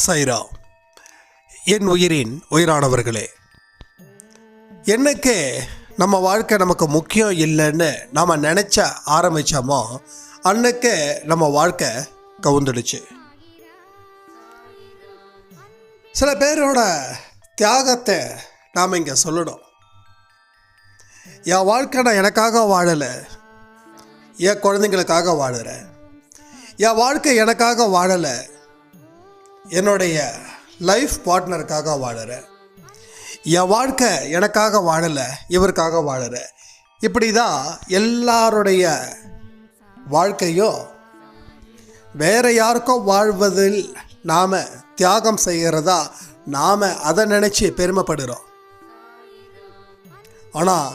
சைரா என் உயிரின் உயிரானவர்களே என்னைக்கு நம்ம வாழ்க்கை நமக்கு முக்கியம் இல்லைன்னு நாம் நினச்ச ஆரம்பித்தோமோ அன்னைக்கே நம்ம வாழ்க்கை கவுந்துடுச்சு. சில பேரோட தியாகத்தை நாம் இங்கே சொல்லணும். என் வாழ்க்கை நான் எனக்காக வாழலை என் குழந்தைங்களுக்காக வாழுறேன். என் வாழ்க்கை எனக்காக வாழலை என்னுடைய லைஃப் பார்ட்னருக்காக வாழறேன் என் வாழ்க்கை எனக்காக வாழலை இவருக்காக வாழறேன் இப்படி தான் எல்லாருடைய வாழ்க்கையும் வேற யாருக்கோ வாழ்வதில் நாம் தியாகம் செய்கிறதா நாம் அதை நினச்சி பெருமைப்படுகிறோம் ஆனால்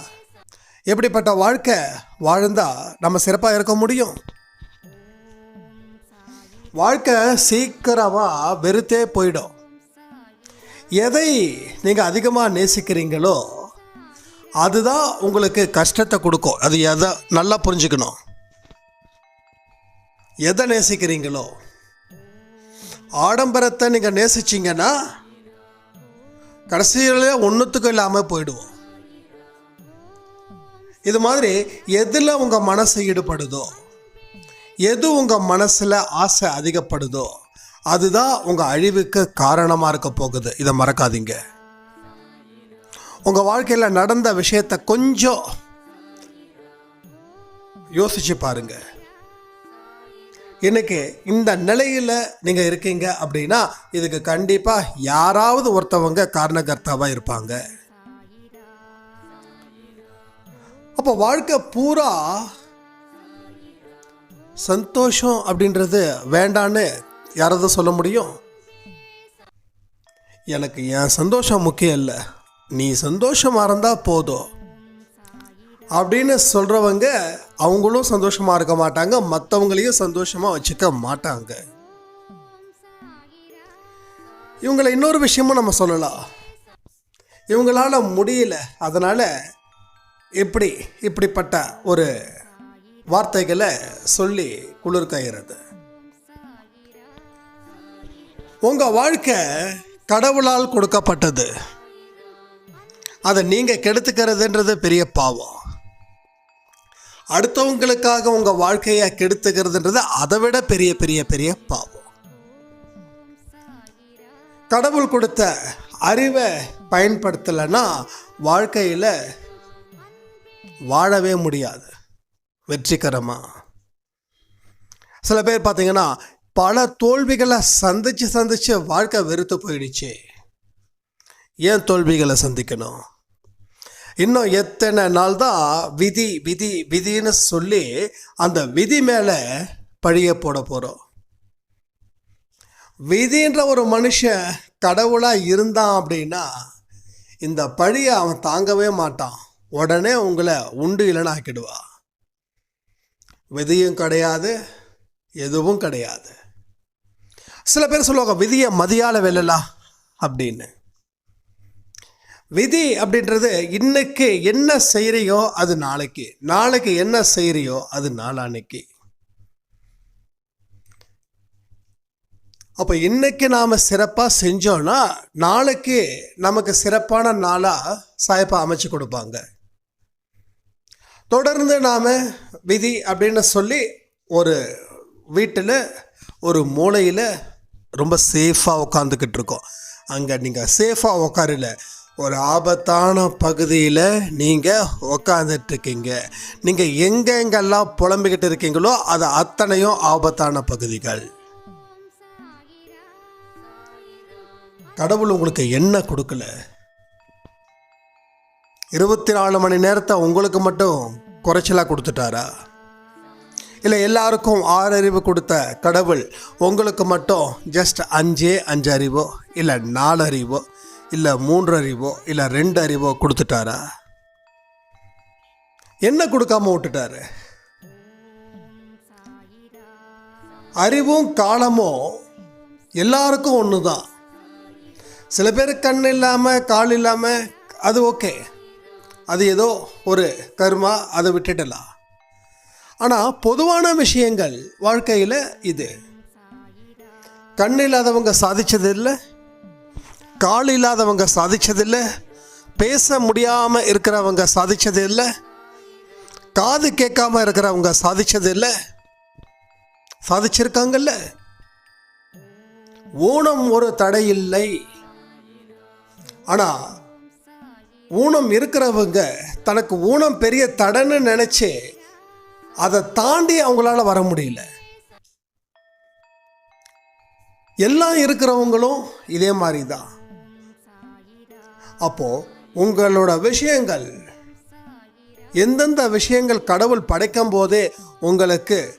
எப்படிப்பட்ட வாழ்க்கை வாழ்ந்தால் நம்ம சிறப்பாக இருக்க முடியும்? வாழ்க்கை சீக்கிரமாக வெறுத்தே போயிடும். எதை நீங்கள் அதிகமாக நேசிக்கிறீங்களோ அதுதான் உங்களுக்கு கஷ்டத்தை கொடுக்கும். அது எதை நல்லா புரிஞ்சுக்கணும். எதை நேசிக்கிறீங்களோ ஆடம்பரத்தை நீங்கள் நேசிச்சிங்கன்னா கடைசியில் ஒன்றுத்துக்கும் இல்லாமல் போயிடுவோம். இது மாதிரி எதில் உங்கள் மனசு ஈடுபடுதோ எது உங்கள் மனசில் ஆசை அதிகப்படுதோ அதுதான் உங்கள் அழிவுக்கு காரணமாக இருக்க போகுது. இதை மறக்காதீங்க. உங்கள் வாழ்க்கையில் நடந்த விஷயத்தை கொஞ்சம் யோசிச்சு பாருங்க. இன்னைக்கு இந்த நிலையில் நீங்கள் இருக்கீங்க அப்படின்னா இதுக்கு கண்டிப்பாக யாராவது ஒருத்தவங்க காரணகர்த்தாவாக இருப்பாங்க. அப்போ வாழ்க்கை பூரா சந்தோஷம் அப்படின்றது வேண்டான்னு யாராவது சொல்ல முடியும்? எனக்கு என் சந்தோஷம் முக்கியம் இல்லை. நீ சந்தோஷமாக இருந்தால் போதும். அப்படின்னு சொல்கிறவங்க அவங்களும் சந்தோஷமாக இருக்க மாட்டாங்க. மற்றவங்களையும் சந்தோஷமாக வச்சுக்க மாட்டாங்க. இவங்களை இன்னொரு விஷயமும் நம்ம சொல்லலாம். இவங்களால முடியல. அதனால் இப்படி இப்படிப்பட்ட ஒரு வார்த்தைகளை சொல்லி குளிர் காயிறது. உங்கள் வாழ்க்கை கடவுளால் கொடுக்கப்பட்டது. அதை நீங்கள் கெடுத்துக்கிறதுன்றது பெரிய பாவம். அடுத்தவங்களுக்காக உங்கள் வாழ்க்கையை கெடுத்துக்கிறதுன்றது அதை விட பெரிய பெரிய பெரிய பாவம். கடவுள் கொடுத்த அறிவை பயன்படுத்தலைன்னா வாழ்க்கையில் வாழவே முடியாது. வெற்றிகரமாக சில பேர் பார்த்தீங்கன்னா பல தோல்விகளை சந்திச்சு சந்திச்சு வாழ்க்கை வெறுத்து போயிடுச்சு. ஏன் தோல்விகளை சந்திக்கணும்? இன்னும் எத்தனை நாள் தான் விதி விதி விதின்னு சொல்லி அந்த விதி மேலே பழிய போட போகிறோம் விதின்ற ஒரு மனுஷன் கடவுளாக இருந்தான் அப்படின்னா இந்த பழியை அவன் தாங்கவே மாட்டான். உடனே உங்களை உண்டு இல்லைன்னு ஆக்கிடுவா விதியும் கிடையாது எதுவும் கிடையாது. சில பேர் சொல்லுவாங்க விதியை மதியால வெல்லலாம் அப்படின்னு. விதி அப்படின்றது இன்னைக்கு என்ன செய்கிறியோ அது நாளைக்கு. நாளைக்கு என்ன செய்கிறியோ அது நாளான்னைக்கு. அப்போ இன்னைக்கு நாம் சிறப்பாக செஞ்சோன்னா நாளைக்கு நமக்கு சிறப்பான நாளாக சாயப்பா அமைச்சு கொடுப்பாங்க. தொடர்ந்து நாம் விதி அப்படின்னு சொல்லி ஒரு வீட்டில் ஒரு மூலையில் ரொம்ப சேஃபாக உட்காந்துக்கிட்டு இருக்கோம். அங்கே நீங்கள் சேஃபாக உட்காரல ஒரு ஆபத்தான பகுதியில் நீங்கள் உக்காந்துட்ருக்கீங்க நீங்கள் எங்கெங்கெல்லாம் புலம்பிக்கிட்டு இருக்கீங்களோ அது அத்தனையும் ஆபத்தான பகுதிகள். கடவுள் உங்களுக்கு என்ன கொடுக்கல? இருபத்தி நாலு மணி நேரத்தை உங்களுக்கு மட்டும் குறைச்சலாக கொடுத்துட்டாரா? இல்லை எல்லாருக்கும் ஆறு அறிவு கொடுத்த கடவுள் உங்களுக்கு மட்டும் ஜஸ்ட் அஞ்சே அஞ்சு அறிவோ இல்லை நாலு அறிவோ இல்லை மூன்று அறிவோ இல்லை ரெண்டு அறிவோ கொடுத்துட்டாரா? என்ன கொடுக்காம விட்டுட்டாரு? அறிவும் காலமும் எல்லாருக்கும் ஒன்று தான் சில பேர் கண் இல்லாமல் கால் இல்லாமல் அது ஓகே அது ஏதோ ஒரு கர்மா அதை விட்டுடலாம். ஆனால் பொதுவான விஷயங்கள் வாழ்க்கையில் இது. கண் இல்லாதவங்க சாதிச்சது இல்லை கால் இல்லாதவங்க சாதித்ததில்லை பேச முடியாமல் இருக்கிறவங்க சாதித்தது இல்லை காது கேட்காம இருக்கிறவங்க சாதித்தது இல்லை சாதிச்சிருக்காங்கல்ல? ஊனம் ஒரு தடை இல்லை ஆனால் ஊனம் இருக்கிறவங்க தனக்கு ஊனம் பெரிய தடைன்னு நினைச்சு அதை தாண்டி அவங்களால வர முடியல. எல்லாம் இருக்கிறவங்களும் இதே மாதிரி தான் அப்போ உங்களோட விஷயங்கள் எந்தெந்த விஷயங்கள் கடவுள் படைக்கும் போதே உங்களுக்கு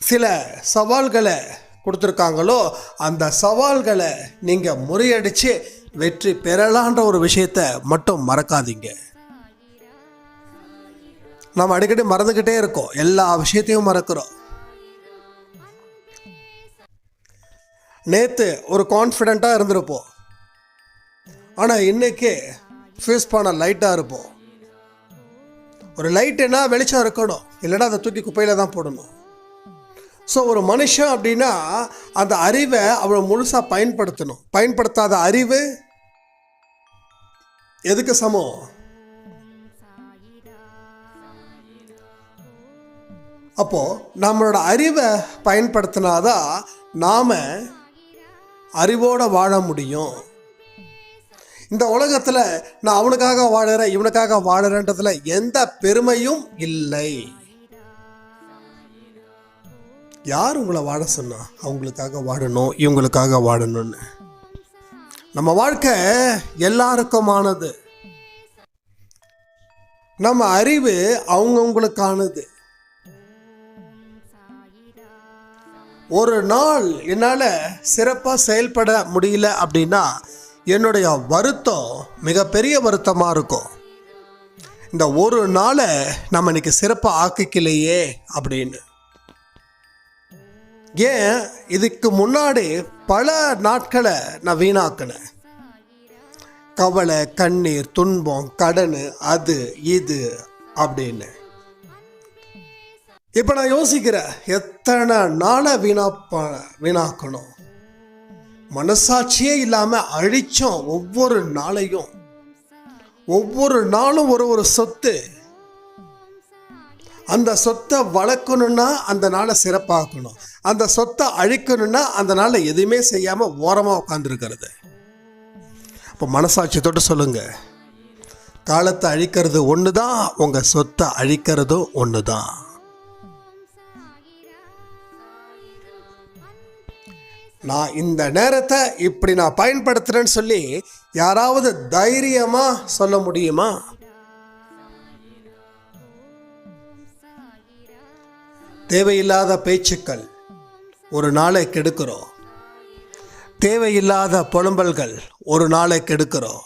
சில சவால்களை கொடுத்துருக்காங்களோ அந்த சவால்களை நீங்கள் முறியடித்து வெற்றி பெறலான்ற ஒரு விஷயத்தை மட்டும் மறக்காதீங்க. நம்ம அடிக்கடி மறந்துக்கிட்டே இருக்கோம். எல்லா விஷயத்தையும் மறக்கிறோம். நேற்று ஒரு கான்ஃபிடெண்ட்டாக இருந்திருப்போம். ஆனால் இன்னைக்கு ஃபேஸ் பண்ண லைட்டாக இருப்போம். ஒரு லைட்டுன்னா வெளிச்சம் இருக்கணும். இல்லைன்னா அதை தூக்கி குப்பையில் தான் போடணும். ஸோ ஒரு மனுஷன் அப்படின்னா அந்த அறிவை அவளை முழுசாக பயன்படுத்தணும். பயன்படுத்தாத அறிவு எதுக்கு சமம்? அப்போ நம்மளோட அறிவை பயன்படுத்தினாதான் நாம அறிவோட வாழ முடியும். இந்த உலகத்தில் நான் அவனுக்காக வாழறேன் இவனுக்காக வாழறேன்றதுல எந்த பெருமையும் இல்லை. யார் உங்களை வாழ சொன்னா? அவங்களுக்காக வாடணும் இவங்களுக்காக வாடணும்னு நம்ம வாழ்க்கை எல்லாருக்குமானது. நம்ம அறிவு அவங்கவுங்களுக்கானது. ஒரு நாள் என்னால் சிறப்பாக செயல்பட முடியல அப்படின்னா என்னுடைய வருத்தம் மிகப்பெரிய வருத்தமாக இருக்கும். இந்த ஒரு நாளை நம்ம இன்னைக்கு சிறப்பாக ஆக்கிக்கலையே அப்படின்னு. ஏன் இதுக்கு முன்னாடி பல நாட்களை நான் வீணாக்கினேன் கவலை கண்ணீர் துன்பம் கடன் அது இது அப்படின்னு. இப்போ நான் யோசிக்கிறேன் எத்தனை நாளை வீணாப்ப வீணாக்கணும்? மனசாட்சியே இல்லாமல் அழிச்சோம் ஒவ்வொரு நாளையும். ஒவ்வொரு நாளும் ஒரு ஒரு சொத்து. அந்த சொத்தை வளர்க்கணும்னா அந்த நாளை சிறப்பாக்கணும். அந்த சொத்தை அழிக்கணும்னா அந்த நாளை எதுவுமே செய்யாமல் ஓரமாக உட்காந்துருக்கிறது இப்போ மனசாட்சியத்தோட சொல்லுங்கள் சொல்லுங்க. காலத்தை அழிக்கிறது ஒன்று தான் உங்கள் சொத்தை அழிக்கிறதும் ஒன்று தான் நான் இந்த நேரத்தை இப்படி நான் பயன்படுத்துகிறேன்னு சொல்லி யாராவது தைரியமாக சொல்ல முடியுமா? தேவையில்லாத பேச்சுக்கள் ஒரு நாளை கெடுக்கிறோம். தேவையில்லாத புலம்பல்கள் ஒரு நாளை கெடுக்கிறோம்.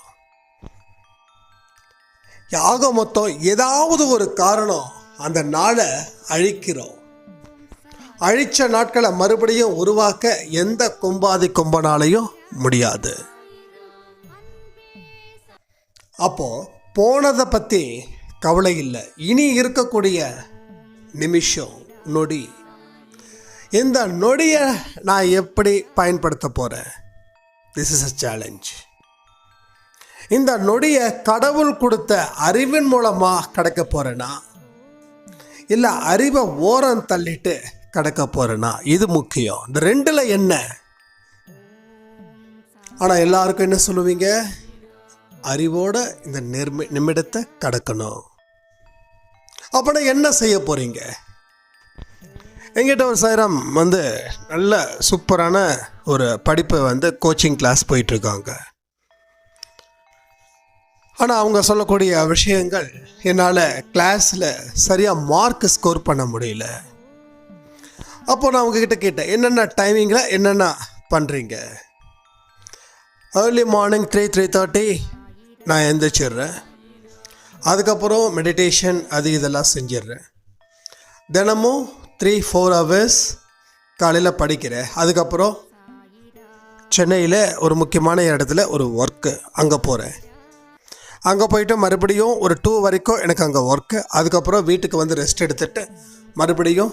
யாக மொத்தம் ஏதாவது ஒரு காரணம் அந்த நாளை அழிக்கிறோம். அழிச்ச நாட்களை மறுபடியும் உருவாக்க எந்த கும்பாதி கும்பனாலையும் முடியாது. அப்போ போனதை பற்றி கவலை இல்லை. இனி இருக்கக்கூடிய நிமிஷம் நொடி. இந்த நொடியை நான் எப்படி பயன்படுத்த போகிறேன் திஸ் இஸ் அ சேலஞ்ச் இந்த நொடியை கடவுள் கொடுத்த அறிவின் மூலமாக கிடைக்க போகிறேன்னா இல்லை அறிவை ஓரம் தள்ளிட்டு கிடக்க போகிறேன்னா இது முக்கியம். இந்த ரெண்டில் என்ன? ஆனால் எல்லாருக்கும் என்ன சொல்லுவீங்க? அறிவோட இந்த நிர்மி நிமிடத்தை கடக்கணும். அப்படின்னா என்ன செய்ய போகிறீங்க எங்கிட்ட ஒரு சைரம் வந்து நல்ல சூப்பரான ஒரு படிப்பை வந்து கோச்சிங் கிளாஸ் போயிட்டுருக்காங்க. ஆனால் அவங்க சொல்லக்கூடிய விஷயங்கள் என்னால் கிளாஸில் சரியாக மார்க் ஸ்கோர் பண்ண முடியல. அப்போ நான் அவங்கக்கிட்ட கேட்டேன் என்னென்ன டைமிங்கில் என்னென்ன பண்ணுறீங்க early morning three three thirty நான் எந்திரிச்சிடுறேன். அதுக்கப்புறம் மெடிடேஷன் அது இதெல்லாம் செஞ்சிடுறேன். தினமும் த்ரீ ஃபோர் ஹவர்ஸ் காலையில் படிக்கிறேன். அதுக்கப்புறம் சென்னையில் ஒரு முக்கியமான இடத்துல ஒரு ஒர்க்கு அங்கே போகிறேன் அங்கே போயிட்டு மறுபடியும் ஒரு டூ வரைக்கும் எனக்கு அங்கே ஒர்க்கு அதுக்கப்புறம் வீட்டுக்கு வந்து ரெஸ்ட் எடுத்துட்டு மறுபடியும்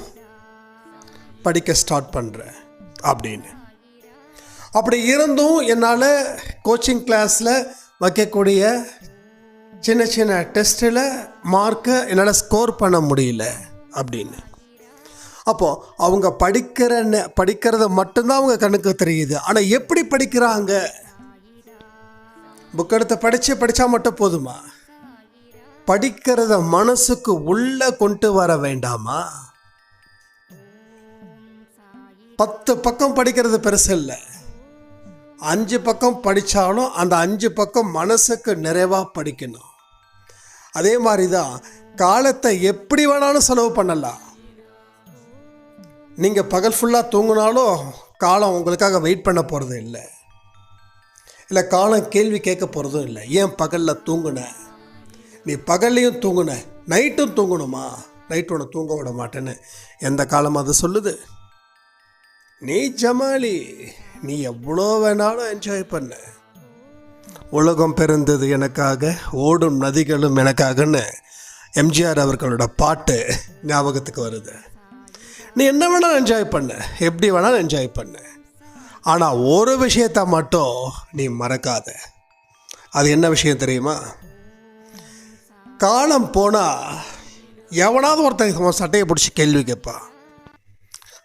படிக்க ஸ்டார்ட் பண்ணுறேன் அப்படின்னு. அப்படி இருந்தும் என்னால் கோச்சிங் கிளாஸில் வைக்கக்கூடிய சின்ன சின்ன டெஸ்ட்டில் மார்க்கை என்னால் ஸ்கோர் பண்ண முடியல அப்படின்னு. அப்போது அவங்க படிக்கிற படிக்கிறத மட்டும்தான் அவங்க கண்ணுக்கு தெரியுது. ஆனால் எப்படி படிக்கிறாங்க? புக் எடுத்து படித்து படித்தா மட்டும் போதுமா? படிக்கிறத மனசுக்கு உள்ளே கொண்டு வர வேண்டாமா? பத்து பக்கம் படிக்கிறது பெருசு இல்லை. அஞ்சு பக்கம் படித்தாலும் அந்த அஞ்சு பக்கம் மனசுக்கு நிறைவாக படிக்கணும். அதே மாதிரி தான் காலத்தை எப்படி வேணாலும் செலவு பண்ணலாம். நீங்கள் பகல் ஃபுல்லாக தூங்கினாலும் காலம் உங்களுக்காக வெயிட் பண்ண போகிறது இல்லை. இல்லை காலம் கேள்வி கேட்க போகிறதும் இல்லை. ஏன் பகலில் தூங்குன? நீ பகல்லையும் தூங்குன. நைட்டும் தூங்கணுமா? நைட் உன்னை தூங்க விட மாட்டேன்னு எந்த காலம் அது சொல்லுது? நீ ஜமாலி நீ எவ்வளோ வேணாலும் என்ஜாய் பண்ண. உலகம் பிறந்தது எனக்காக ஓடும் நதிகளும் எனக்காகன்னு எம்ஜிஆர் அவர்களோட பாட்டு ஞாபகத்துக்கு வருது. நீ என்ன வேணாலும் என்ஜாய் பண்ண. எப்படி வேணாலும் என்ஜாய் பண்ண. ஆனால் ஒரு விஷயத்த மட்டும் நீ மறக்காத. அது என்ன விஷயம் தெரியுமா? காலம் போனால் எவனாவது ஒருத்தன் சும்மா சட்டையை பிடிச்சி கேள்வி கேட்பான்.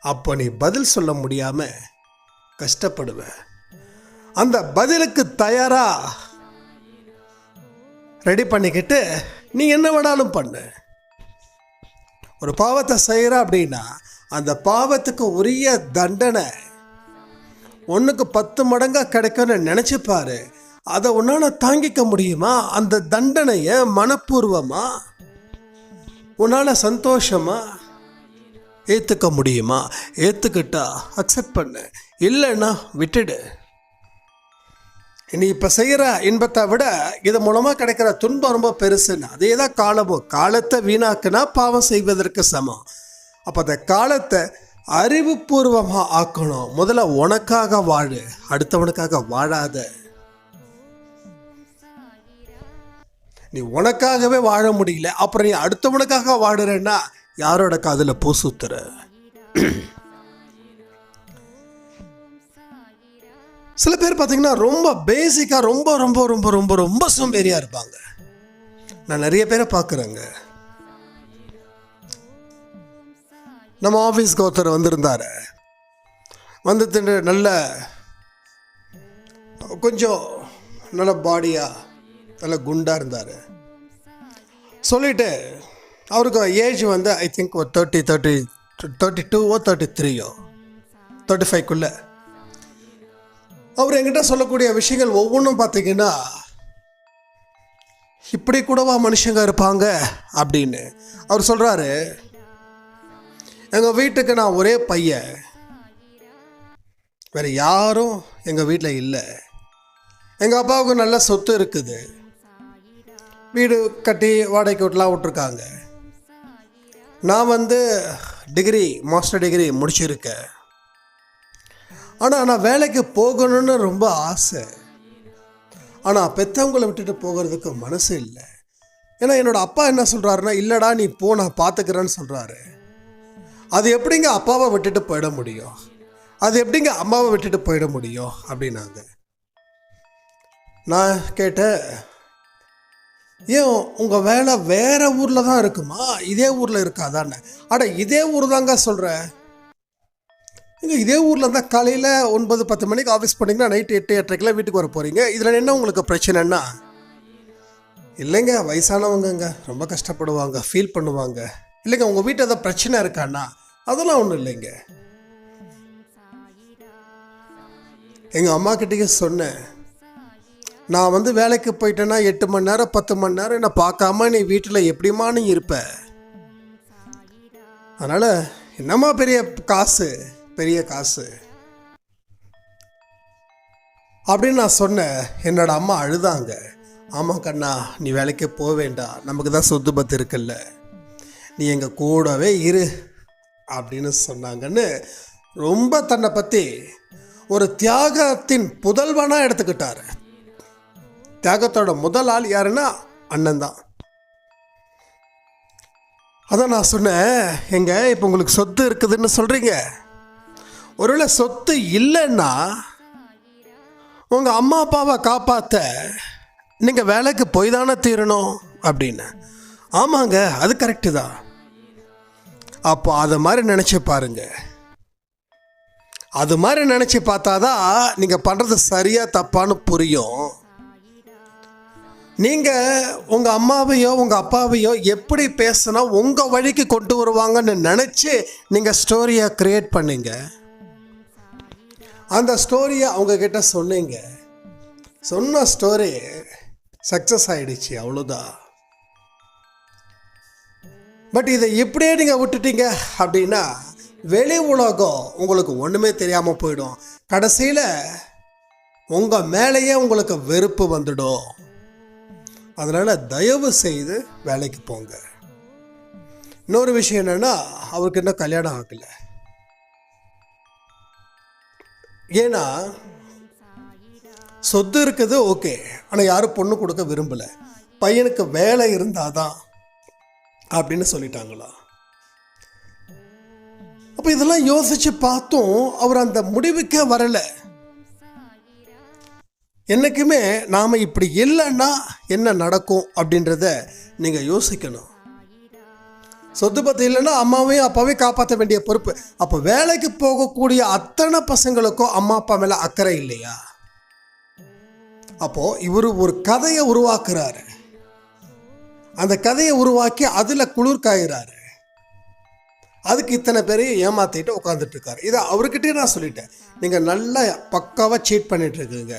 அப்போ நீ பதில் சொல்ல முடியாமல் கஷ்டப்படுவேன் அந்த பதிலுக்கு தயாராக ரெடி பண்ணிக்கிட்டு நீ என்ன வேணாலும் பண்ணு. ஒரு பாவத்தை செய்கிற அப்படின்னா அந்த பாவத்துக்கு உரிய தண்டனை. ஒன்றுக்கு பத்து மடங்காக கிடைக்கும்னு நினச்சிப்பாரு. அதை உன்னால் தாங்கிக்க முடியுமா? அந்த தண்டனையை மனப்பூர்வமாக உன்னால் சந்தோஷமாக ஏற்றுக்க முடியுமா? ஏற்றுக்கிட்டா அக்செப்ட் பண்ணு. இல்லைன்னா விட்டுடு. நீ இப்போ செய்கிற இன்பத்தை விட இது மூலமாக கிடைக்கிற துன்பம் ரொம்ப பெருசுன்னு. அதே தான் காலமும் காலத்தை வீணாக்குனா பாவம் செய்வதற்கு சமம். அப்போ அந்த காலத்தை அறிவுபூர்வமாக ஆக்கணும். முதல்ல உனக்காக வாழு. அடுத்தவனுக்காக வாழாத. நீ உனக்காகவே வாழ முடியல. அப்புறம் நீ அடுத்தவனுக்காக வாடுறேன்னா யாரோட காதில் பூசுத்துற சில பேர் பார்த்தீங்கன்னா ரொம்ப பேசிக்காக ரொம்ப ரொம்ப ரொம்ப ரொம்ப ரொம்ப சோம்பேறியாக இருப்பாங்க. நான் நிறைய பேரை பார்க்குறேங்க. நம்ம ஆஃபீஸ்க்கு ஒருத்தர் வந்திருந்தார். வந்துட்டு நல்ல கொஞ்சம் நல்ல பாடியாக நல்ல குண்டாக இருந்தார். சொல்லிவிட்டு அவருக்கு ஏஜ் வந்து ஐ திங்க் ஒரு தேர்ட்டி தேர்ட்டி தேர்ட்டி டூவோ தேர்ட்டி த்ரீயோ தேர்ட்டி ஃபைவ்க்குள்ளே அவர் என்கிட்ட சொல்லக்கூடிய விஷயங்கள் ஒவ்வொன்றும் பார்த்தீங்கன்னா இப்படி கூடவா மனுஷங்க இருப்பாங்க அப்படின்னு அவர் சொல்கிறாரு எங்கள் வீட்டுக்கு நான் ஒரே பையன். வேறு யாரும் எங்கள் வீட்டில் இல்லை. எங்கள் அப்பாவுக்கு நல்ல சொத்து இருக்குது. வீடு கட்டி வாடகைக்கு விட்டுலாம் விட்ருக்காங்க நான் வந்து டிகிரி மாஸ்டர் டிகிரி முடிச்சிருக்கேன். ஆனால் நான் வேலைக்கு போகணும்னு ரொம்ப ஆசை. ஆனால் பெற்றவங்களை விட்டுட்டு போகிறதுக்கு மனசு இல்லை. ஏன்னா என்னோடய அப்பா என்ன சொல்கிறாருன்னா இல்லைடா நீ போ நான் பார்த்துக்கிறேன்னு சொல்கிறாரு அது எப்படிங்க அப்பாவை விட்டுட்டு போயிட முடியும்? அது எப்படிங்க அம்மாவை விட்டுட்டு போயிட முடியும்? அப்படின்னாங்க. நான் கேட்டேன் ஏன் உங்கள் வேலை வேற ஊரில் தான் இருக்குமா? இதே ஊரில் இருக்காதான்னு. அட இதே ஊர் தாங்க சொல்கிறேன் இங்கே இதே ஊரில் இருந்தால் காலையில் ஒன்பது பத்து மணிக்கு ஆஃபீஸ் பண்ணிங்கன்னா நைட்டு எட்டு எட்டரைக்கெல்லாம் வீட்டுக்கு வர போகிறீங்க இதில் என்ன உங்களுக்கு பிரச்சனைன்னா? இல்லைங்க வயசானவங்கங்க ரொம்ப கஷ்டப்படுவாங்க ஃபீல் பண்ணுவாங்க. இல்லைங்க உங்கள் வீட்டில் ஏதோ பிரச்சனை இருக்காண்ணா? அதெல்லாம் ஒன்றும் இல்லைங்க. எங்கள் அம்மா கிட்டேயே சொன்னேன். நான் வந்து வேலைக்கு போயிட்டேன்னா எட்டு மணி நேரம் பத்து மணி நேரம் என்னை பார்க்காம நீ வீட்டில் எப்படிமா நீ இருப்ப? அதனால் என்னம்மா பெரிய காசு? பெரிய காசு. அப்படின்னு நான் சொன்னேன். என்னோட அம்மா அழுதாங்க. ஆமாம் கண்ணா நீ வேலைக்கு போக வேண்டாம். நமக்கு தான் சொத்து பத்து இருக்குல்ல. நீ எங்கள் கூடவே இரு அப்படின்னு சொன்னாங்கன்னு ரொம்ப தன்னை பற்றி ஒரு தியாகத்தின் புதல்வனாக எடுத்துக்கிட்டார். தியாகத்தோட முதல் ஆள் யாருன்னா அண்ணன் தான். அதான் நான் சொன்னேன் எங்க இப்போ உங்களுக்கு சொத்து இருக்குதுன்னு சொல்கிறீங்க ஒருவேளை சொத்து இல்லைன்னா உங்கள் அம்மா அப்பாவை காப்பாற்ற நீங்கள் வேலைக்கு போய் தானே தீரணும்? அப்படின்னு. ஆமாங்க அது கரெக்டு தான். அப்போ அதை மாதிரி நினச்சி பாருங்க. அது மாதிரி நினச்சி பார்த்தாதான் நீங்கள் பண்ணுறது சரியாக தப்பான்னு புரியும். நீங்கள் உங்கள் அம்மாவையோ உங்கள் அப்பாவையோ எப்படி பேசுனா உங்கள் வழிக்கு கொண்டு வருவாங்கன்னு நினச்சி நீங்கள் ஸ்டோரியை க்ரியேட் பண்ணுங்க. அந்த ஸ்டோரியை அவங்கக்கிட்ட சொன்னீங்க. சொன்ன ஸ்டோரி சக்ஸஸ் ஆகிடுச்சு அவ்வளோதான் பட் இதை இப்படியே நீங்கள் விட்டுட்டீங்க அப்படின்னா வெளி உலகம் உங்களுக்கு ஒன்றுமே தெரியாமல் போயிடும். கடைசியில் உங்கள் மேலேயே உங்களுக்கு வெறுப்பு வந்துடும். அதனால் தயவு செய்து வேலைக்கு போங்க. இன்னொரு விஷயம் என்னென்னா அவருக்கு இன்னும் கல்யாணம் ஆகல. ஏன்னா சொத்து இருக்குது ஓகே ஆனால் யாரும் பொண்ணு கொடுக்க விரும்பலை. பையனுக்கு வேலை இருந்தால் தான் அப்படின்னு சொல்லிட்டாங்களா? அப்போ இதெல்லாம் யோசிச்சு பார்த்தும் அவர் அந்த முடிவுக்கே வரலை. என்றைக்குமே நாம் இப்படி இல்லைன்னா என்ன நடக்கும் அப்படின்றத நீங்கள் யோசிக்கணும். சொத்து பத்து இல்லைன்னா அம்மாவையும் அப்பாவையும் காப்பாற்ற வேண்டிய பொறுப்பு. அப்போ வேலைக்கு போகக்கூடிய அத்தனை பசங்களுக்கும் அம்மா அப்பா மேலே அக்கறை இல்லையா? அப்போ இவர் ஒரு கதையை உருவாக்குறாரு. அந்த கதையை உருவாக்கி அதில் குளிர் காயிறாரு. அதுக்கு இத்தனை பேரையும் ஏமாத்திட்டு உட்காந்துட்டு இருக்காரு இதை அவர்கிட்டயே நான் சொல்லிட்டேன். நீங்கள் நல்லா பக்காவாக சீட் பண்ணிட்டு இருக்குங்க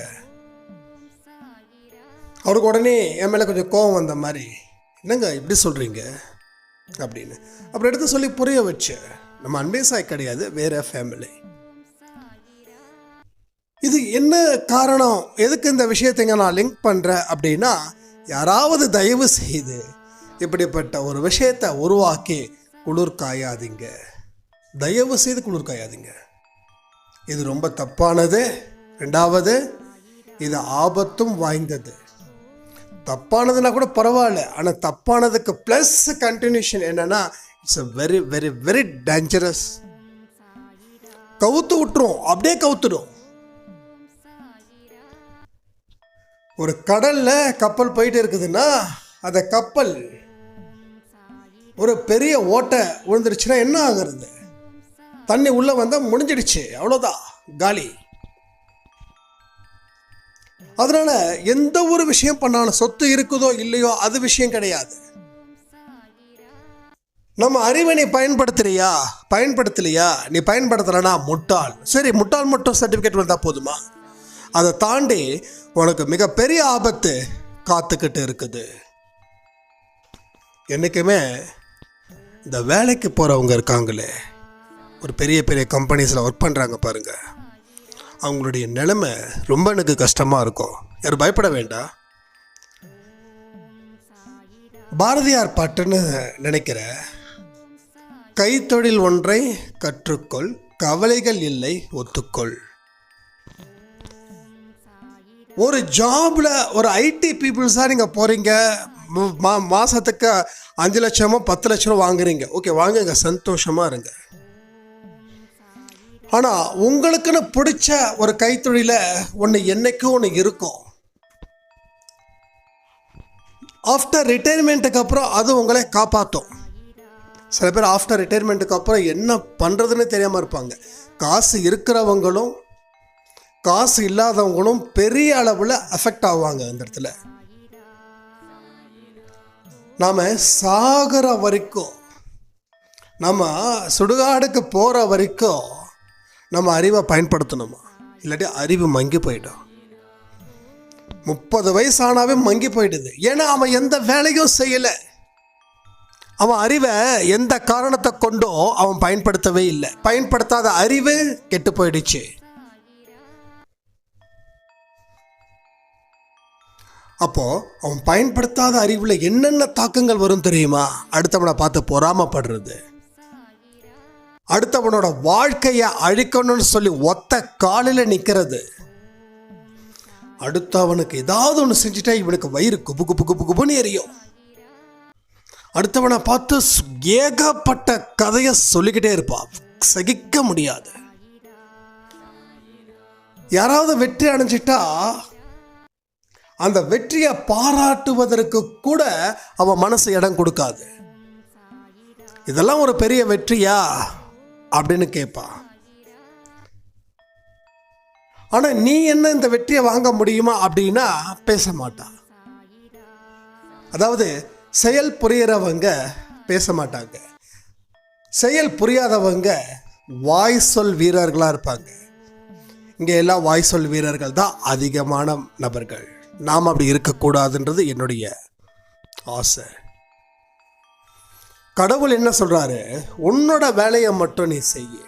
அவருக்கு உடனே என் மேலே கொஞ்சம் கோபம் வந்த மாதிரி என்னங்க இப்படி சொல்கிறீங்க அப்படின்னு. அப்புறம் எடுத்து சொல்லி புரிய வச்சு நம்ம அன்பே சாய் கிடையாது வேற ஃபேமிலி இது என்ன காரணம்? எதுக்கு இந்த விஷயத்தைங்க நான் லிங்க் பண்ணுறேன் அப்படின்னா யாராவது தயவு செய்து இப்படிப்பட்ட ஒரு விஷயத்தை உருவாக்கி குளிர் காயாதீங்க. தயவு செய்து குளிர் காயாதீங்க. இது ரொம்ப தப்பானது. ரெண்டாவது இது ஆபத்தும் வாய்ந்தது. தப்பானதுன்னா கூட பரவாயில்ல. ஆனால் தப்பானதுக்கு ப்ளஸ் கண்டினியூஷன் என்னன்னா it's a very very very dangerous கவுத்து விட்டுரும். அப்படியே கவுத்துடும். ஒரு கடலில் கப்பல் போயிட்டு இருக்குதுன்னா அந்த கப்பல் ஒரு பெரிய ஓட்டை விழுந்துருச்சுன்னா என்ன ஆகுறது? தண்ணி உள்ளே வந்தால் முடிஞ்சிடுச்சு அவ்வளோதான் காலி. அதனால் எந்த ஒரு விஷயம் பண்ணாலும் சொத்து இருக்குதோ இல்லையோ அது விஷயம் கிடையாது. நம்ம அறிவை நீ பயன்படுத்துறியா? பயன்படுத்தலையா? நீ பயன்படுத்தலைன்னா முட்டாள். சரி முட்டாள் மட்டும் சர்டிஃபிகேட் வந்தால் போதுமா? அதை தாண்டி உனக்கு மிகப்பெரிய ஆபத்து காத்துக்கிட்டு இருக்குது. என்றைக்குமே இந்த வேலைக்கு போகிறவங்க இருக்காங்களே ஒரு பெரிய பெரிய கம்பெனிஸில் ஒர்க் பண்ணுறாங்க பாருங்கள் அவங்களுடைய நிலைமை ரொம்ப எனக்கு கஷ்டமாக இருக்கும். யாரும் பயப்பட வேண்டாம். பாரதியார் பாட்டுன்னு நினைக்கிற கைத்தொழில் ஒன்றை கற்றுக்கொள் கவலைகள் இல்லை ஒத்துக்கொள். ஒரு ஜாபில் ஒரு ஐடி பீப்புள்ஸாக நீங்கள் போகிறீங்க மா மாதத்துக்கு அஞ்சு லட்சமோ பத்து லட்சமோ வாங்குறீங்க. ஓகே வாங்குங்க. சந்தோஷமாக இருங்க. ஆனால் உங்களுக்குன்னு பிடிச்ச ஒரு கைத்தொழில ஒன்று என்றைக்கும் ஒன்று இருக்கும். ஆஃப்டர் ரிட்டைர்மெண்ட்டுக்கு அப்புறம் அது உங்களை காப்பாற்றும் சில பேர் ஆஃப்டர் ரிட்டைர்மெண்ட்டுக்கு அப்புறம் என்ன பண்ணுறதுன்னு தெரியாமல் இருப்பாங்க. காசு இருக்கிறவங்களும் காசு இல்லாதவங்களும் பெரிய அளவில் அஃபெக்ட் ஆவாங்க அந்த இடத்துல. நாம் சாகிற வரைக்கும் நம்ம சுடுகாடுக்கு போகிற வரைக்கும் நம்ம அறிவை பயன்படுத்தணுமா? இல்லாட்டி அறிவு மங்கி போயிடும். முப்பது வயசானாவே மங்கி போயிடுது. ஏன்னா அவன் எந்த வேலையும் செய்யலை. அவன் அறிவை எந்த காரணத்தை கொண்டோ அவன் பயன்படுத்தவே இல்லை. பயன்படுத்தாத அறிவு கெட்டு போயிடுச்சு. அப்போ அவன் பயன்படுத்தாத அறிவுல என்னென்ன தாக்கங்கள் வரும் தெரியுமா? அடுத்தவனை பார்த்து பொறாமப்படுறது. அடுத்தவனோட வாழ்க்கையை அழிக்கணும்னு சொல்லி ஒத்த காலில் நிற்கிறது அடுத்தவனுக்கு ஏதாவது ஒன்று செஞ்சுட்டா இவனுக்கு வயிறு குபு குபு குபு குபுன்னு எரியும். அடுத்தவனை பார்த்து ஏகப்பட்ட கதையை சொல்லிக்கிட்டே இருப்பான். சகிக்க முடியாது. யாராவது வெற்றி அடைஞ்சிட்டா அந்த வெற்றியை பாராட்டுவதற்கு கூட அவன் மனசு இடம் கொடுக்காது. இதெல்லாம் ஒரு பெரிய வெற்றியா? அப்படின்னு கேட்பான். ஆனால் நீ என்ன இந்த வெற்றியை வாங்க முடியுமா அப்படின்னா பேச மாட்டான். அதாவது செயல் புரியறவங்க பேச மாட்டாங்க. செயல் புரியாதவங்க வாய் சொல் வீரர்களாக இருப்பாங்க. இங்கே எல்லாம் வாய் சொல் வீரர்கள் தான் அதிகமான நபர்கள். நாம் அப்படி இருக்கக்கூடாதுன்றது என்னுடைய ஆசை. கடவுள் என்ன சொல்கிறாரு உன்னோட வேலையை மட்டும் நீ செய்ய.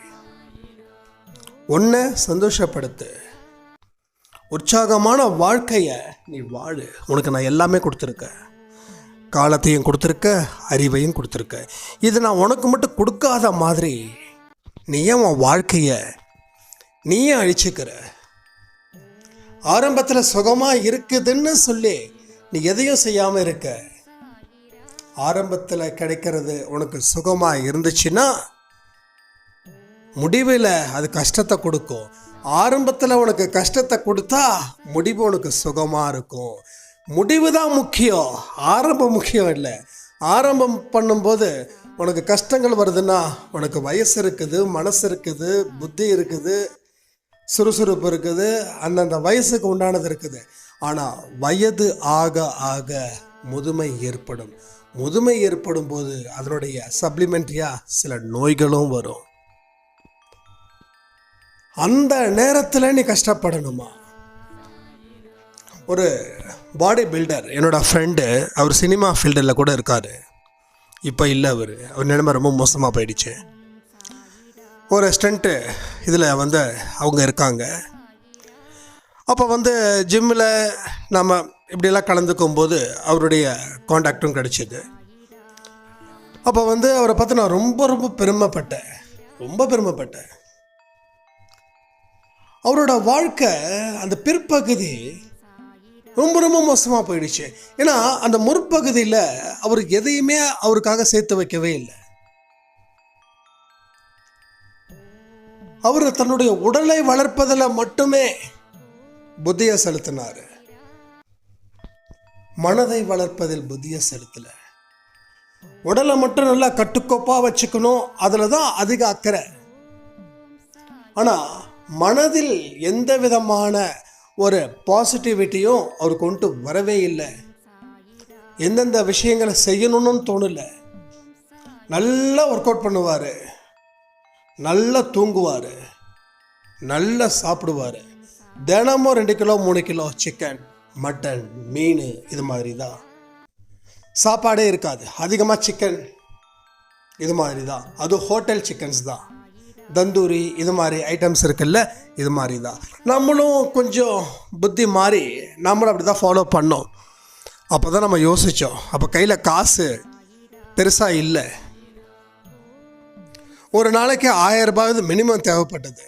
உன்னை சந்தோஷப்படுத்து. உற்சாகமான வாழ்க்கையை நீ வாழு. உனக்கு நான் எல்லாமே கொடுத்துருக்கேன். காலத்தையும் கொடுத்துருக்க அறிவையும் கொடுத்துருக்க இது நான் உனக்கு மட்டும் கொடுக்காத மாதிரி நீ ஏன் உன் வாழ்க்கையை நீயே அழிச்சுக்கிற. ஆரம்பத்தில் சுகமாக இருக்குதுன்னு சொல்லி நீ எதையும் செய்யாமல் இருக்க. ஆரம்பத்தில் கிடைக்கிறது உனக்கு சுகமாக இருந்துச்சுன்னா முடிவில் அது கஷ்டத்தை கொடுக்கும். ஆரம்பத்தில் உனக்கு கஷ்டத்தை கொடுத்தா முடிவு உனக்கு சுகமாக இருக்கும். முடிவு தான் முக்கியம். ஆரம்பம் முக்கியம் இல்லை. ஆரம்பம் பண்ணும்போது உனக்கு கஷ்டங்கள் வருதுன்னா உனக்கு வயசு இருக்குது மனசு இருக்குது புத்தி இருக்குது சுறுசுறுப்பு இருக்குது அந்தந்த வயசுக்கு உண்டானது இருக்குது. ஆனால் வயது ஆக ஆக முதுமை ஏற்படும். முதுமை ஏற்படும் போது அதனுடைய சப்ளிமெண்ட்ரியாக சில நோய்களும் வரும். அந்த நேரத்தில் நீ கஷ்டப்படணுமா? ஒரு பாடி பில்டர் என்னோடய ஃப்ரெண்டு அவர் சினிமா ஃபீல்டில் கூட இருக்கார். இப்போ இல்லை அவர். அவர் நிலைமை ரொம்ப மோசமாக போயிடுச்சு. ஒரு ஸ்டண்ட்டு இதில் வந்து அவங்க இருக்காங்க. அப்போ வந்து ஜிம்மில் நம்ம இப்படியெல்லாம் கலந்துக்கும் போது அவருடைய காண்டாக்டும் கிடச்சிது. அப்போ வந்து அவரை பார்த்து நான் ரொம்ப ரொம்ப பெருமைப்பட்டேன். ரொம்ப பெருமைப்பட்டேன். அவரோட வாழ்க்கை அந்த பிற்பகுதி ரொம்ப ரொம்ப மோசமாக போயிடுச்சு. ஏன்னா அந்த முற்பகுதியில் அவர் எதையுமே அவருக்காக சேர்த்து வைக்கவே இல்லை. அவர் தன்னுடைய உடலை வளர்ப்பதில் மட்டுமே புத்தியை செலுத்தினார். மனதை வளர்ப்பதில் புத்தியை செலுத்தல. உடலை மட்டும் நல்லா கட்டுக்கோப்பாக வச்சுக்கணும் அதில் தான் அதிக அக்கறை. ஆனால் மனதில் எந்த விதமான ஒரு பாசிட்டிவிட்டியும் அவர் கொண்டு வரவே இல்லை. எந்தெந்த விஷயங்களை செய்யணும்னு தோணல. நல்லா ஒர்க் அவுட் பண்ணுவார். நல்லா தூங்குவார். நல்லா சாப்பிடுவார். தினமும் ரெண்டு கிலோ மூணு கிலோ சிக்கன் மட்டன் மீன் இது மாதிரி தான் சாப்பாடே இருக்காது. அதிகமாக சிக்கன் இது மாதிரி தான் அதுவும் ஹோட்டல் சிக்கன்ஸ் தான். தந்தூரி இது மாதிரி ஐட்டம்ஸ் இருக்குல்ல இது மாதிரி தான் நம்மளும் கொஞ்சம் புத்தி மாறி நம்மளும் அப்படி தான் ஃபாலோ பண்ணோம். அப்போ தான் நம்ம யோசித்தோம் அப்போ கையில் காசு பெருசாக இல்லை. ஒரு நாளைக்கு ஆயிரம் ரூபாய் மினிமம் தேவைப்பட்டது.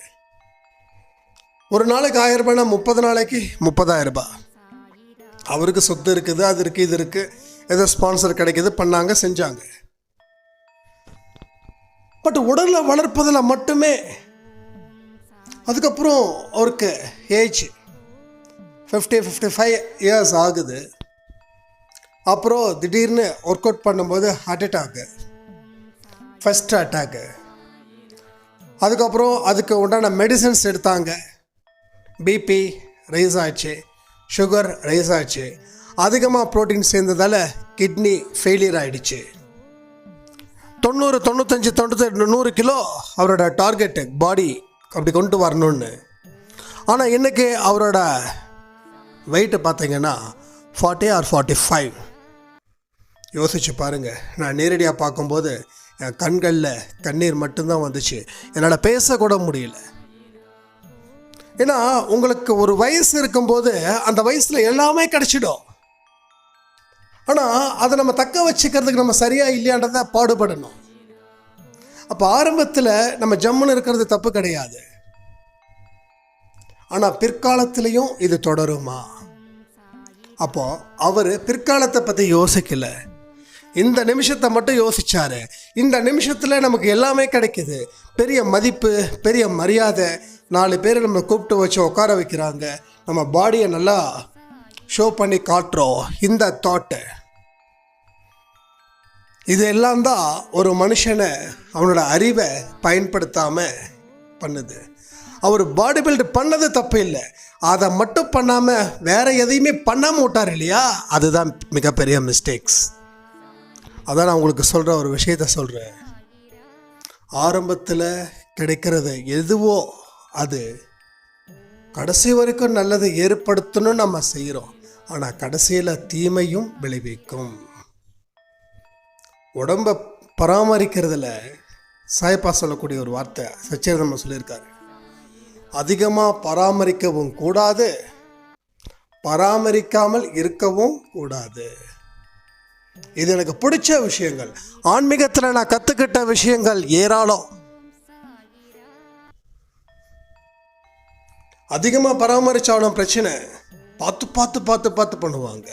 ஒரு நாளைக்கு ஆயிரம் ரூபாய்னா முப்பது நாளைக்கு முப்பதாயிரம் ரூபாய். அவருக்கு சொத்து இருக்குது அது இருக்குது இது இருக்குது ஏதோ ஸ்பான்சர் கிடைக்கிது பண்ணாங்க செஞ்சாங்க. பட் உடலை வளர்ப்பதில் மட்டுமே. அதுக்கப்புறம் அவருக்கு age fifty fifty five years ஆகுது. அப்புறம் திடீர்னு ஒர்க் அவுட் பண்ணும்போது ஹார்ட் அட்டாக்கு ஃபஸ்ட் அட்டாக்கு அதுக்கப்புறம் அதுக்கு உண்டான மெடிசன்ஸ் எடுத்தாங்க. பிபி ரைஸ் ஆச்சு சுகர் ரைஸ் ஆச்சு அதிகமாக ப்ரோட்டீன் சேர்ந்ததால் கிட்னி ஃபெயிலியர் ஆகிடுச்சு தொண்ணூறு தொண்ணூத்தஞ்சு தொண்ணூற்றி நூறு கிலோ அவரோட டார்கெட்டு பாடி அப்படி கொண்டு வரணும்னு. ஆனால் இன்றைக்கி அவரோட வெயிட்டு பார்த்தீங்கன்னா ஃபார்ட்டி ஆர் ஃபார்ட்டி ஃபைவ் யோசிச்சு பாருங்கள் நான் நேரடியாக பார்க்கும்போது என் கண்களில் கண்ணீர் மட்டும்தான் வந்துச்சு. என்னால் பேசக்கூட முடியல. ஏன்னா உங்களுக்கு ஒரு வயசு இருக்கும்போது அந்த வயசில் எல்லாமே கிடச்சிடும். ஆனால் அதை நம்ம தக்க வச்சுக்கிறதுக்கு நம்ம சரியாக இல்லையான்றதை பாடுபடணும். அப்போ ஆரம்பத்தில் நம்ம ஜம்முன்னு இருக்கிறது தப்பு கிடையாது. ஆனால் பிற்காலத்திலையும் இது தொடருமா? அப்போ அவர் பிற்காலத்தை பற்றி யோசிக்கல. இந்த நிமிஷத்தை மட்டும் யோசிச்சாரு. இந்த நிமிஷத்தில் நமக்கு எல்லாமே கிடைக்குது. பெரிய மதிப்பு பெரிய மரியாதை. நாலு பேர் நம்ம கூப்பிட்டு வச்சு உட்கார வைக்கிறாங்க. நம்ம பாடியை நல்லா ஷோ பண்ணி காட்டுறோம். இந்த தாட்டு இதெல்லாம் தான் ஒரு மனுஷனை அவனோட அறிவை பயன்படுத்தாமல் பண்ணுது. அவர் பாடி பில்டு பண்ணது தப்பு இல்லை. அதை மட்டும் பண்ணாமல் வேற எதையுமே பண்ணாமல் விட்டார் இல்லையா? அதுதான் மிகப்பெரிய மிஸ்டேக்ஸ் அதான் நான் உங்களுக்கு சொல்கிற ஒரு விஷயத்த சொல்கிறேன் ஆரம்பத்தில் கிடைக்கிறது எதுவோ அது கடைசி வரைக்கும் நல்லதை ஏற்படுத்தணும்னு நம்ம செய்கிறோம் ஆனால் கடைசியில் தீமையும் விளைவிக்கும். உடம்பை பராமரிக்கிறதுல சாயப்பா சொல்லக்கூடிய ஒரு வார்த்தை சச்சிதானந்தம் சொல்லியிருக்காரு. அதிகமாக பராமரிக்கவும் கூடாது பராமரிக்காமல் இருக்கவும் கூடாது. இது எனக்கு பிடிச்ச விஷயங்கள். ஆன்மீகத்தில் நான் கற்றுக்கிட்ட விஷயங்கள் ஏராளம். அதிகமாக பராமரித்தாலும் பிரச்சனை பார்த்து பார்த்து பார்த்து பார்த்து பண்ணுவாங்க.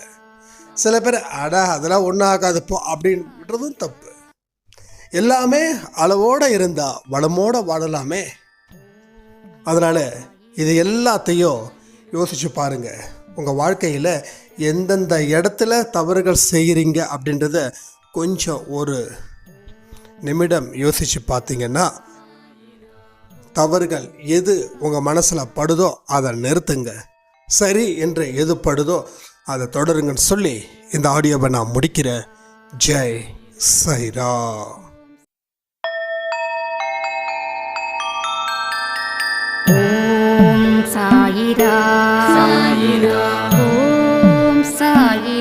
சில பேர் அட அதெல்லாம் ஒன்றும் ஆகாது போ அப்படின்றதும் தப்பு. எல்லாமே அளவோடு இருந்தால் வளமோடு வாழலாமே. அதனால் இது எல்லாத்தையும் யோசிச்சு பாருங்க. உங்கள் வாழ்க்கையில் எந்தெந்த இடத்துல தவறுகள் செய்கிறீங்க அப்படின்றத கொஞ்சம் ஒரு நிமிடம் யோசித்து பார்த்தீங்கன்னா தவறுகள் எது உங்கள் மனசில் படுதோ அதை நிறுத்துங்க. சரி என்று எது படுதோ அதை தொடருங்கன்னு சொல்லி இந்த ஆடியோவை நான் முடிக்கிறேன். ஜெய் சைரா. சாயிரா. சாயிரா. 了一